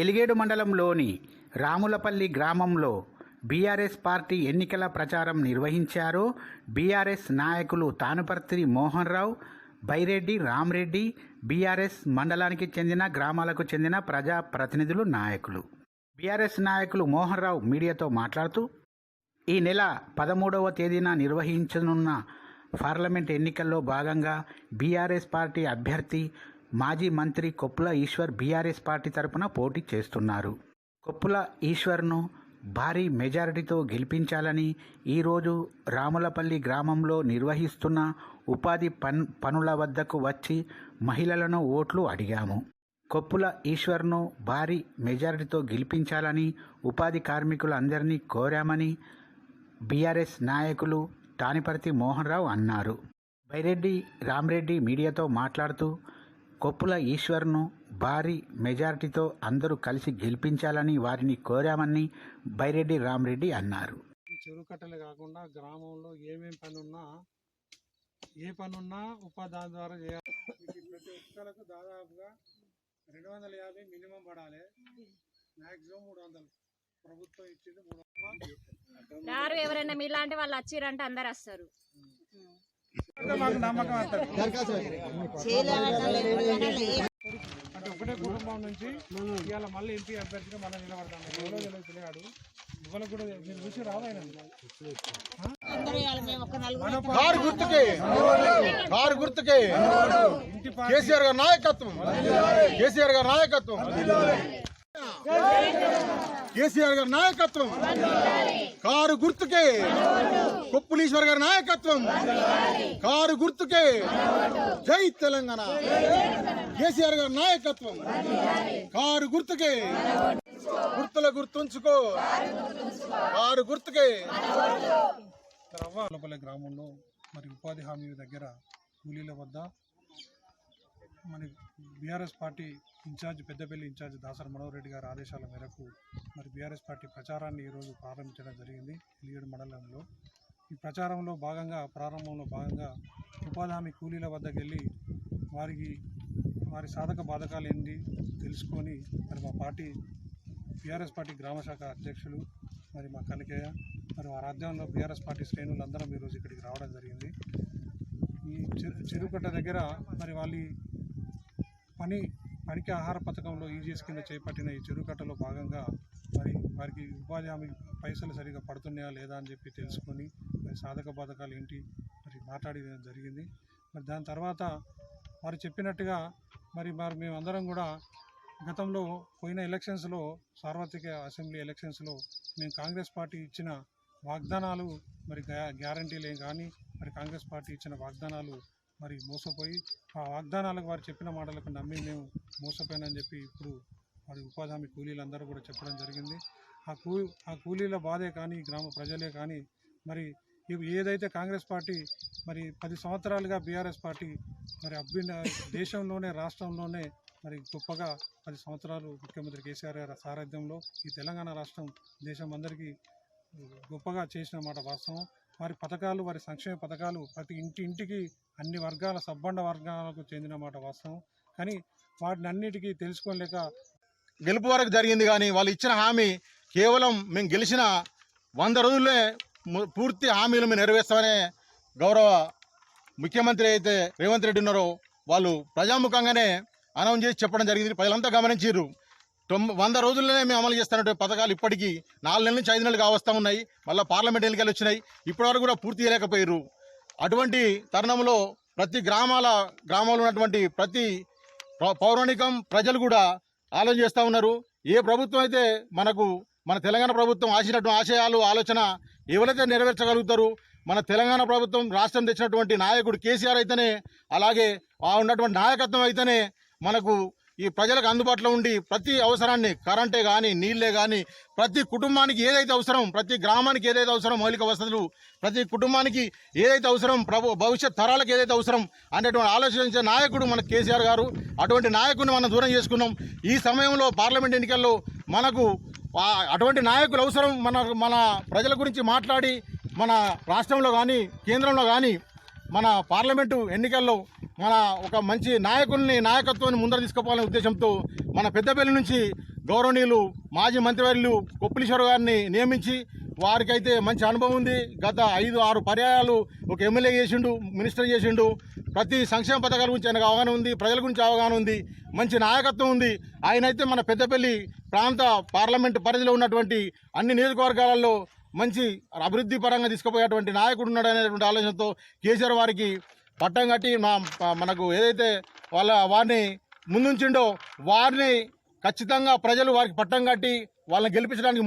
ఎలిగేడు మండలంలోని రాములపల్లి గ్రామంలో BRS party ఎన్నికల ప్రచారం నిర్వహించారు. బీఆర్ఎస్ నాయకులు తానుపర్తి మోహన్ రావు బైరెడ్డి రామ్రెడ్డి బీఆర్ఎస్ మండలానికి చెందిన గ్రామాలకు చెందిన ప్రజా ప్రతినిధులు నాయకులు. బీఆర్ఎస్ నాయకులు మోహన్ రావు మీడియాతో మాట్లాడుతూ ఈ నెల పదమూడవ తేదీన నిర్వహించనున్న పార్లమెంట్ ఎన్నికల్లో భాగంగా బీఆర్ఎస్ పార్టీ అభ్యర్థి మాజీ మంత్రి కొప్పుల ఈశ్వర్ బీఆర్ఎస్ పార్టీ తరపున పోటీ చేస్తున్నారు. కొప్పుల ఈశ్వర్ను భారీ మెజారిటీతో గెలిపించాలని ఈరోజు రాములపల్లి గ్రామంలో నిర్వహిస్తున్న ఉపాధి పన్ పనుల వద్దకు వచ్చి మహిళలను ఓట్లు అడిగాము. కొప్పుల ఈశ్వర్ను భారీ మెజారిటీతో గెలిపించాలని ఉపాధి కార్మికులందరినీ కోరామని బీఆర్ఎస్ నాయకులు తానిపర్తి మోహన్ రావు అన్నారు. బైరెడ్డి రామరెడ్డి మీడియాతో మాట్లాడుతూ కొప్పుల ఈశ్వర్ను భారీ మెజారిటీతో అందరూ కలిసి గెలిపించాలని వారిని కోరామని బైరెడ్డి రామరెడ్డి అన్నారు. ఈ చెరువు కట్టలే కాకుండా గ్రామంలో ఏమేం పని ఉన్నా ఏ పని ఉన్నా ఉపాధి ద్వారా చేయాలి. ఇది ప్రతి ఒక్కరికి దాదాపుగా రెండు వందల యాభై మినిమం పడాలి. మ్యాక్సిమం మూడు వందలు. ప్రభుత్వం ఇచ్చింది మూడు ఎవరైనా మీలాంటి వాళ్ళు వచ్చిరంటే అందరు వస్తారు. మాకు నమ్మకం అంతది. అంటే ఒకటే కుటుంబం నుంచి ఇవాళ మళ్ళీ ఎంపీ అభ్యర్థిగా మనం నిలబడతాం ఎవరో తెలియదు. తెలియడు ఇవాళ కూడా మీరు చూసి రావాయన కారు గుర్తుకే. కారు గుర్తుకే. కేసీఆర్ గారి నాయకత్వం. కేసీఆర్ గారి నాయకత్వం. కేసీఆర్ గారి నాయకత్వం. కారు గుర్తుకే. కొప్పులీశ్వర్ గారి నాయకత్వం. కారు గుర్తుకే. జై తెలంగాణ. కేసీఆర్ గారి నాయకత్వం. కారు గుర్తుకే. గుర్తుల గుర్తుంచుకో. కారు గుర్తుకే. రవ్వలపల్లి గ్రామంలో మరి ఉపాధి హామీ దగ్గర కూలీల వద్ద మరి BRS party incharge Peddapalli incharge Dasari Manohar Reddy గారి ఆదేశాల మేరకు మరి బీఆర్ఎస్ పార్టీ ప్రచారాన్ని ఈరోజు ప్రారంభించడం జరిగింది ఎలిగేడు మండలంలో. ఈ ప్రచారంలో భాగంగా ప్రారంభంలో భాగంగా ఉపాధి హామీ కూలీల వద్దకు వెళ్ళి వారికి వారి సాధక బాధకాలు ఏంటి తెలుసుకొని మరి మా పార్టీ బీఆర్ఎస్ పార్టీ గ్రామ శాఖ అధ్యక్షులు మరి మా కనకయ్య మరి వారి రాజ్యంలో బీఆర్ఎస్ పార్టీ శ్రేణులందరం ఈరోజు ఇక్కడికి రావడం జరిగింది. ఈ చెరుకట్ట దగ్గర మరి వాళ్ళ పని పనికి ఆహార పథకంలో ఈజీఎస్ కింద చేపట్టిన ఈ చెరుకట్టలో భాగంగా మరి వారికి ఉపాధి హామీ పైసలు సరిగా పడుతున్నాయా లేదా అని చెప్పి తెలుసుకొని మరి సాధక బాధకాలు ఏంటి మరి మాట్లాడడం జరిగింది. మరి దాని తర్వాత వారు చెప్పినట్టుగా మరి మరి మేమందరం కూడా గతంలో పోయిన ఎలక్షన్స్లో సార్వత్రిక అసెంబ్లీ ఎలక్షన్స్లో మేము కాంగ్రెస్ పార్టీ ఇచ్చిన వాగ్దానాలు మరి గ్యా- కానీ మరి కాంగ్రెస్ పార్టీ ఇచ్చిన వాగ్దానాలు మరి మోసపోయి ఆ వాగ్దానాలకు వారు చెప్పిన మాటలకు నమ్మి మేము మోసపోయానని చెప్పి ఇప్పుడు మరి ఉపాధి హామీ కూలీలందరూ కూడా చెప్పడం జరిగింది. ఆ కూ ఆ కూలీల బాధే కానీ గ్రామ ప్రజలే కానీ మరి ఇవి ఏదైతే కాంగ్రెస్ పార్టీ మరి పది సంవత్సరాలుగా బీఆర్ఎస్ పార్టీ మరి అభ్యున్న దేశంలోనే రాష్ట్రంలోనే మరి గొప్పగా పది సంవత్సరాలు ముఖ్యమంత్రి కేసీఆర్ గారి సారథ్యంలో ఈ తెలంగాణ రాష్ట్రం దేశం అందరికీ గొప్పగా చేసిన మాట వాస్తవం. వారి పథకాలు వారి సంక్షేమ పథకాలు ప్రతి ఇంటి ఇంటికి అన్ని వర్గాల సబ్బండ వర్గాలకు చెందిన మాట వాస్తవం. కానీ వాటిని అన్నిటికీ తెలుసుకోలేక గెలుపు వరకు జరిగింది కానీ వాళ్ళు ఇచ్చిన హామీ కేవలం మేము గెలిచిన వంద రోజుల్లో పూర్తి హామీలు మేము నెరవేర్స్తామనే గౌరవ ముఖ్యమంత్రి అయితే రేవంత్ రెడ్డి ఉన్నారో వాళ్ళు ప్రజాముఖంగానే అనౌన్స్ చేసి చెప్పడం జరిగింది. ప్రజలంతా గమనించారు తొమ్మిది వంద రోజుల్లోనే మేము అమలు చేస్తున్నటువంటి పథకాలు ఇప్పటికీ నాలుగు నెలల నుంచి ఐదు నెలలు కావస్తా ఉన్నాయి. మళ్ళీ పార్లమెంట్ ఎన్నికలు వచ్చినాయి. ఇప్పటివరకు కూడా పూర్తి చేయలేకపోయారు అటువంటి తరుణంలో ప్రతి గ్రామాల గ్రామంలో ఉన్నటువంటి ప్రతి పౌ- పౌరాణికం ప్రజలు కూడా ఆలోచన చేస్తూ ఉన్నారు. ఏ ప్రభుత్వం అయితే మనకు మన తెలంగాణ ప్రభుత్వం ఆశినటువంటి ఆశయాలు ఆలోచన ఎవరైతే నెరవేర్చగలుగుతారు మన తెలంగాణ ప్రభుత్వం రాష్ట్రం తెచ్చినటువంటి నాయకుడు కేసీఆర్ అయితేనే అలాగే ఆ ఉన్నటువంటి నాయకత్వం అయితేనే మనకు ఈ ప్రజలకు అందుబాటులో ఉండి ప్రతి అవసరాన్ని కరెంటే కానీ నీళ్ళే కానీ ప్రతి కుటుంబానికి ఏదైతే అవసరం ప్రతి గ్రామానికి ఏదైతే అవసరం మౌలిక వసతులు ప్రతి కుటుంబానికి ఏదైతే అవసరం ప్రభు భవిష్యత్ తరాలకు ఏదైతే అవసరం అనేటువంటి ఆలోచించే నాయకుడు మన కేసీఆర్ గారు. అటువంటి నాయకుడిని మనం దూరం చేసుకున్నాం. ఈ సమయంలో పార్లమెంట్ ఎన్నికల్లో మనకు అటువంటి నాయకులు అవసరం మన మన ప్రజల గురించి మాట్లాడి మన రాష్ట్రంలో కానీ కేంద్రంలో కానీ మన పార్లమెంటు ఎన్నికల్లో మన ఒక మంచి నాయకుల్ని నాయకత్వాన్ని ముందర తీసుకుపోవాలనే ఉద్దేశంతో మన పెద్దపల్లి నుంచి గౌరవనీయులు మాజీ మంత్రివర్యులు కొప్పులీశ్వర గారిని నియమించి వారికైతే మంచి అనుభవం ఉంది. గత ఐదు ఆరు పర్యాయాలు ఒక ఎమ్మెల్యే చేసిండు మినిస్టర్ చేసిండు. ప్రతి సంక్షేమ పథకాల గురించి ఆయనకు అవగాహన ఉంది ప్రజల గురించి అవగాహన ఉంది మంచి నాయకత్వం ఉంది. ఆయన అయితే మన పెద్దపల్లి ప్రాంత పార్లమెంటు పరిధిలో ఉన్నటువంటి అన్ని నియోజకవర్గాలలో మంచి అభివృద్ధి పరంగా తీసుకుపోయేటువంటి నాయకుడు ఉన్నాడు అనేటువంటి ఆలోచనతో కేసీఆర్ వారికి పట్టం కట్టి మా మనకు ఏదైతే వాళ్ళ వారిని ముందుంచిండో వారిని ఖచ్చితంగా ప్రజలు వారికి పట్టం కట్టి వాళ్ళని గెలిపించడానికి